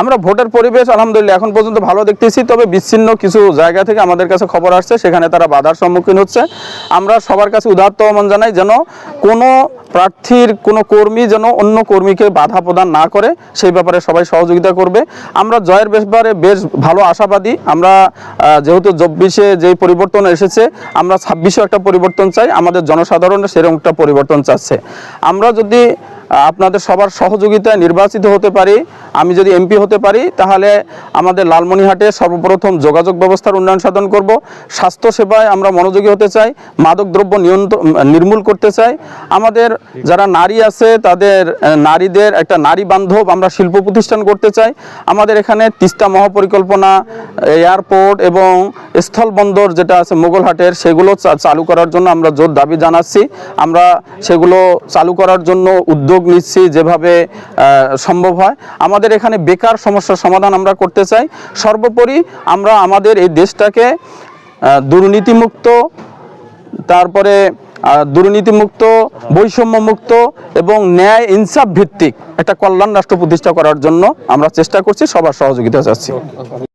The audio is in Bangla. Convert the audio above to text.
আমরা ভোটের পরিবেশ, আলহামদুলিল্লাহ, এখন পর্যন্ত ভালো দেখতেছি। তবে বিচ্ছিন্ন কিছু জায়গা থেকে আমাদের কাছে খবর আসছে, সেখানে তারা বাধার সম্মুখীন হচ্ছে। আমরা সবার কাছে উদাত্ত আহ্বান জানাই যেন কোনো প্রার্থীর, কোনো কর্মী যেন অন্য কর্মীকে বাধা প্রদান না করে, সেই ব্যাপারে সবাই সহযোগিতা করবে। আমরা জয়ের ব্যাপারে বেশ ভালো আশাবাদী। আমরা যেহেতু চব্বিশে যেই পরিবর্তন এসেছে, আমরা ছাব্বিশেও একটা পরিবর্তন চাই। আমাদের জনসাধারণ সেরকম একটা পরিবর্তন চাচ্ছে। আমরা যদি আপনাদের সবার সহযোগিতায় নির্বাচিত হতে পারি। আমি যদি এমপি হতে পারি, তাহলে আমাদের লালমনিহাটে সর্বপ্রথম যোগাযোগ ব্যবস্থার উন্নয়ন সাধন করব। স্বাস্থ্য সেবায় আমরা মনোযোগী হতে চাই মাদক দ্রব্য নিয়ন্ত্রণ নির্মূল করতে চাই। আমাদের যারা নারী আছে, তাদের নারীদের একটা নারী বান্ধব আমরা শিল্প প্রতিষ্ঠান করতে চাই। আমাদের এখানে তিস্তা মহাপরিকল্পনা, এয়ারপোর্ট এবং স্থলবন্দর যেটা আছে মোগলহাটের, সেগুলো চালু করার জন্য আমরা জোর দাবি জানাচ্ছি। আমরা সেগুলো চালু করার জন্য উদ্যোগ নিচ্ছি যেভাবে সম্ভব হয়। আমাদের এখানে বেকার সমস্যার সমাধান আমরা করতে চাই। সর্বোপরি আমরা আমাদের এই দেশটাকে দুর্নীতিমুক্ত, তারপরে দুর্নীতিমুক্ত, বৈষম্যমুক্ত এবং ন্যায় ইনসাফ ভিত্তিক একটা কল্যাণ রাষ্ট্র প্রতিষ্ঠা করার জন্য আমরা চেষ্টা করছি, সবার সহযোগিতা চাচ্ছি।